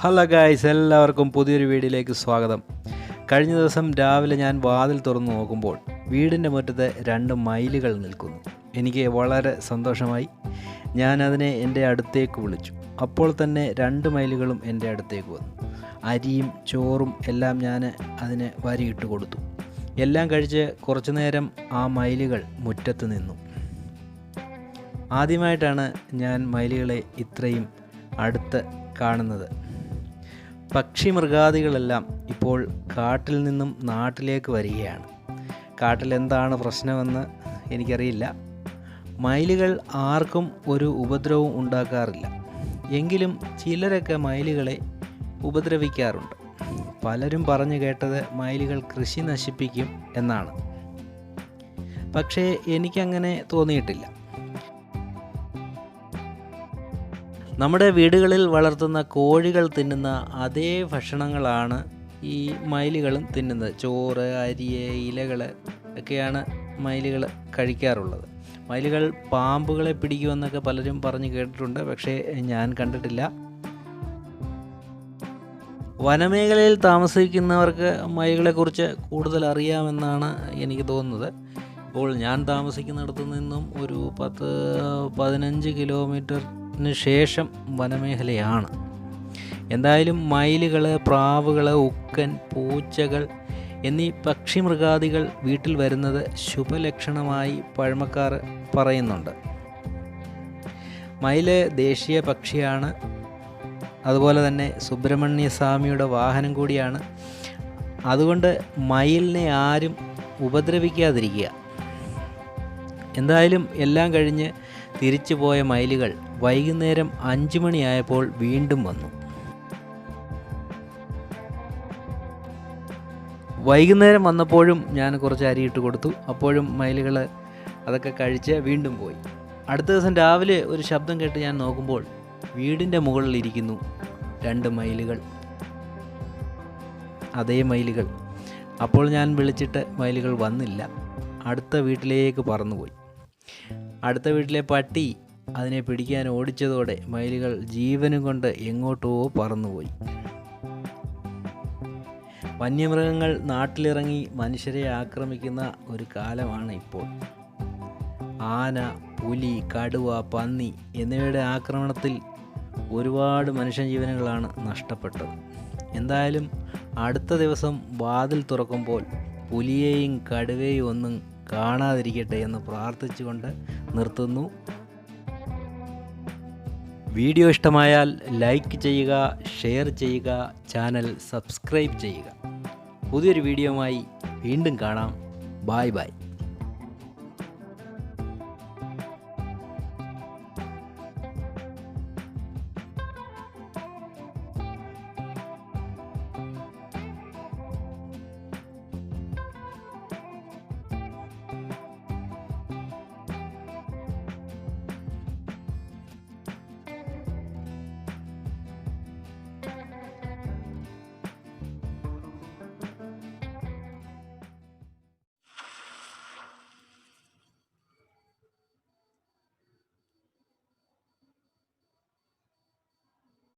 Hello guys എല്ലാവർക്കും പുതിയൊരു വീഡിയോയിലേക്ക് സ്വാഗതം. കഴിഞ്ഞ ദിവസം രാവിലെ ഞാൻ വാതിൽ തുറന്നു നോക്കുമ്പോൾ വീടിന്റെ മുറ്റത്ത് രണ്ട് മൈലുകൾ നിൽക്കുന്നു. എനിക്ക് വളരെ സന്തോഷമായി. ഞാൻ അതിനെ എന്റെ അടുത്തേക്ക് വിളിച്ചു. അപ്പോൾ തന്നെ രണ്ട് മൈലുകളും എന്റെ അടുത്തേക്ക് വന്നു. അരിയും ചോറും എല്ലാം ഞാൻ അതിന് വരിയിട്ട് കൊടുത്തു. എല്ലാം കഴിച്ച് കുറച്ചു നേരം ആ മൈലുകൾ മുറ്റത്ത് നിന്നു. ആദ്യമായിട്ടാണ് ഞാൻ മൈലുകളെ ഇത്രയും അടുത്ത് കാണുന്നത്. പക്ഷി മൃഗാദികളെല്ലാം ഇപ്പോൾ കാട്ടിൽ നിന്നും നാട്ടിലേക്ക് വരികയാണ്. കാട്ടിൽ എന്താണ് പ്രശ്നമെന്ന് എനിക്കറിയില്ല. മയിലുകൾ ആർക്കും ഒരു ഉപദ്രവവും ഉണ്ടാക്കാറില്ല. എങ്കിലും ചിലരൊക്കെ മയിലുകളെ ഉപദ്രവിക്കാറുണ്ട്. പലരും പറഞ്ഞു കേട്ടത് മയിലുകൾ കൃഷി നശിപ്പിക്കും എന്നാണ്. പക്ഷേ എനിക്കങ്ങനെ തോന്നിയിട്ടില്ല. നമ്മുടെ വീടുകളിൽ വളർത്തുന്ന കോഴികൾ തിന്നുന്ന അതേ ഭക്ഷണങ്ങളാണ് ഈ മയിലുകളും തിന്നുന്നത്. ചോറ് അരി ഇലകൾ ഒക്കെയാണ് മയിലുകൾ കഴിക്കാറുള്ളത്. മയിലുകൾ പാമ്പുകളെ പിടിക്കുമെന്നൊക്കെ പലരും പറഞ്ഞു കേട്ടിട്ടുണ്ട് പക്ഷേ ഞാൻ കണ്ടിട്ടില്ല. വനമേഖലയിൽ താമസിക്കുന്നവർക്ക് മയിലുകളെക്കുറിച്ച് കൂടുതൽ അറിയാമെന്നാണ് എനിക്ക് തോന്നുന്നത്. ഇപ്പോൾ ഞാൻ താമസിക്കുന്നിടത്തു നിന്നും ഒരു പത്ത് പതിനഞ്ച് കിലോമീറ്ററിന് ശേഷം വനമേഖലയാണ്. എന്തായാലും മയിലുകൾ പ്രാവുകൾ ഉക്കൻ പൂച്ചകൾ എന്നീ പക്ഷിമൃഗാദികൾ വീട്ടിൽ വരുന്നത് ശുഭലക്ഷണമായി പഴമക്കാർ പറയുന്നുണ്ട്. മയിൽ ദേശീയ പക്ഷിയാണ്. അതുപോലെ തന്നെ സുബ്രഹ്മണ്യ സ്വാമിയുടെ വാഹനം കൂടിയാണ്. അതുകൊണ്ട് മയിലിനെ ആരും ഉപദ്രവിക്കാതിരിക്കുക. എന്തായാലും എല്ലാം കഴിഞ്ഞ് തിരിച്ചു പോയ മയിലുകൾ വൈകുന്നേരം അഞ്ചു മണിയായപ്പോൾ വീണ്ടും വന്നു. വൈകുന്നേരം വന്നപ്പോഴും ഞാൻ കുറച്ച് അരി ഇട്ട് കൊടുത്തു. അപ്പോഴും മയിലുകൾ അതൊക്കെ കഴിച്ച് വീണ്ടും പോയി. അടുത്ത ദിവസം രാവിലെ ഒരു ശബ്ദം കേട്ട് ഞാൻ നോക്കുമ്പോൾ വീടിന്റെ മുകളിൽ ഇരിക്കുന്നു രണ്ട് മയിലുകൾ. അതേ മയിലുകൾ. അപ്പോൾ ഞാൻ വിളിച്ചിട്ട് മയിലുകൾ വന്നില്ല. അടുത്ത വീട്ടിലേക്ക് പറന്നുപോയി. അടുത്ത വീട്ടിലെ പട്ടി അതിനെ പിടിക്കാൻ ഓടിച്ചതോടെ മയിലുകൾ ജീവനും കൊണ്ട് എങ്ങോട്ടോ പറന്നുപോയി. വന്യമൃഗങ്ങൾ നാട്ടിലിറങ്ങി മനുഷ്യരെ ആക്രമിക്കുന്ന ഒരു കാലമാണ് ഇപ്പോൾ. ആന പുലി കടുവ പന്നി എന്നിവയുടെ ആക്രമണത്തിൽ ഒരുപാട് മനുഷ്യജീവനുകളാണ് നഷ്ടപ്പെട്ടത്. എന്തായാലും അടുത്ത ദിവസം വാതിൽ തുറക്കുമ്പോൾ പുലിയെയും കടുവയും ഒന്നും കാണാതിരിക്കട്ടെ എന്ന് പ്രാർത്ഥിച്ചുകൊണ്ട് നിർത്തുന്നു. വീഡിയോ ഇഷ്ടമായാൽ ലൈക്ക് ചെയ്യുക ഷെയർ ചെയ്യുക ചാനൽ സബ്സ്ക്രൈബ് ചെയ്യുക. പുതിയൊരു വീഡിയോയുമായി വീണ്ടും കാണാം. Bye bye